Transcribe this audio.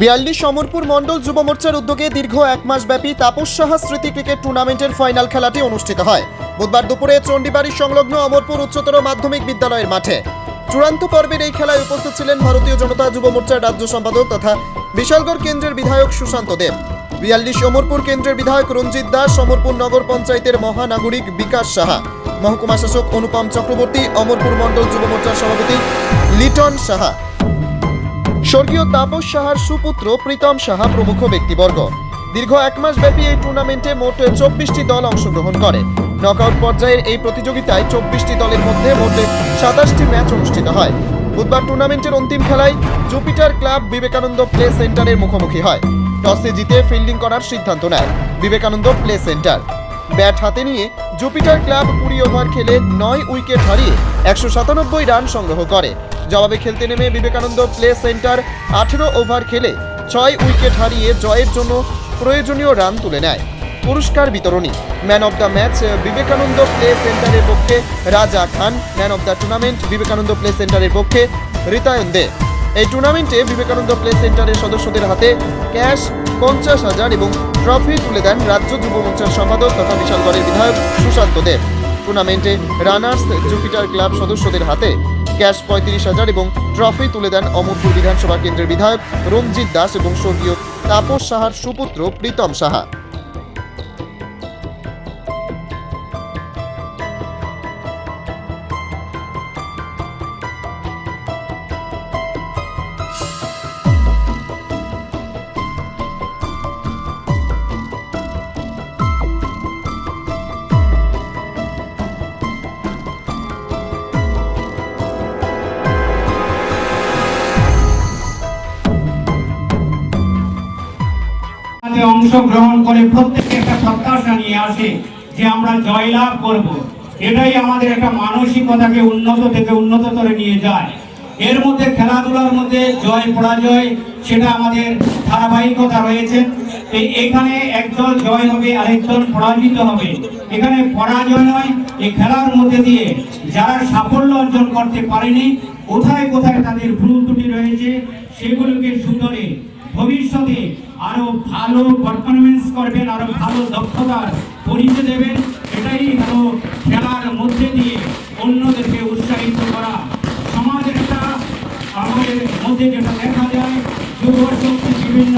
বিয়াল্লিশ সমরপুর মণ্ডল যুব মোর্চার উদ্যোগে দীর্ঘ এক মাস ব্যাপী তাপস সাহা স্মৃতি ক্রিকেট টুর্নামেন্টের ফাইনাল খেলাটি অনুষ্ঠিত হয়। বুধবার দুপুরে চণ্ডীবাড়ি সংলগ্ন অমরপুর উচ্চতর মাধ্যমিক বিদ্যালয়ের মাঠে। চূড়ান্ত পর্বের এই খেলায় উপস্থিত ছিলেন ভারতীয় জনতা যুব মোর্চার রাজ্য সম্পাদক তথা বিশালগড় কেন্দ্রের বিধায়ক সুশান্ত দেব। বিয়াল্লিশ অমরপুর কেন্দ্রের বিধায়ক রঞ্জিত দাস, অমরপুর নগর পঞ্চায়েতের মহানাগরিক বিকাশ সাহা, মহকুমা শাসক অনুপম চক্রবর্তী, অমরপুর মণ্ডল যুব মোর্চার সভাপতি লিটন সাহা। স্বর্গীয় তাপস সাহার সুপুত্র প্রীতম সাহা প্রমুখ ব্যক্তিবর্গ। দীর্ঘ এক মাস ব্যাপী এই টুর্নামেন্টে মোট চব্বিশটি দল অংশগ্রহণ করে। নকআউট পর্যায়ের এই প্রতিযোগিতায় চব্বিশটি দলের মধ্যে মোট সাতাশটি ম্যাচ অনুষ্ঠিত হয়। বুধবার টুর্নামেন্টের অন্তিম খেলায় জুপিটার ক্লাব বিবেকানন্দ প্লে সেন্টারের মুখোমুখি হয়। টসে জিতে ফিল্ডিং করার সিদ্ধান্ত নেয় বিবেকানন্দ প্লে সেন্টার। ব্যাট হাতে নিয়ে জুপিটার ক্লাব কুড়ি ওভার খেলে নয় উইকেট হারিয়ে একশো সাতানব্বই রান সংগ্রহ করে। জবাবে খেলতে নেমে বিবেকানন্দ প্লে সেন্টার আঠেরো ওভার খেলে ছয় উইকেট হারিয়ে জয়ের জন্য প্রয়োজনীয় রান তুলে নেয়। পুরস্কার বিতরণী, man of the match Vivekananda play সেন্টারের পক্ষে Raja Khan, man of the tournament Vivekananda play সেন্টারের পক্ষে রিতায়ন দে। এই টুর্নামেন্টে বিবেকানন্দ প্লে সেন্টারের সদস্যদের হাতে ক্যাশ পঞ্চাশ হাজার এবং ট্রফি তুলে দেন রাজ্য যুব মোর্চার সম্পাদক তথা বিশালগড়ের বিধায়ক সুশান্ত দেব। টুর্নামেন্টে রানার্স জুপিটার ক্লাব সদস্যদের হাতে ক্যাশ পঁয়ত্রিশ হাজার এবং ট্রফি তুলে দেন অমরপুর বিধানসভা কেন্দ্রের বিধায়ক রঞ্জিত দাস এবং স্বর্গীয় তাপস সাহার সুপুত্র প্রীতম সাহা। অংশগ্রহণ করে প্রত্যেকে একটা প্রত্যাশা নিয়ে আসে যে আমরা জয়লাভ করব। এটাই আমাদের একটা মানসিকতাকে উন্নত থেকে উন্নততরে নিয়ে যায়। এর মধ্যে খেলাধুলার মধ্যে জয় পরাজয়, সেটা আমাদের ধারাবাহিকতা রয়েছে। এখানে একদল জয় হবে আরেকদল পরাজিত হবে। এখানে পরাজয় নয়, এই খেলার মধ্যে দিয়ে যারা সাফল্য অর্জন করতে পারেনি, কোথায় কোথায় তাদের ভুল ত্রুটি রয়েছে, সেগুলোকে সুন্দরে ভবিষ্যতে আরও ভালো পারফরমেন্স করবেন, আরও ভালো দক্ষতার পরিচয় দেবেন। এটাই হলো খেলার মধ্যে দিয়ে অন্যদেরকে উৎসাহিত করা। সমাজের একটা, আমাদের মধ্যে যেটা দেখা যায় যুব শক্তি বিভিন্ন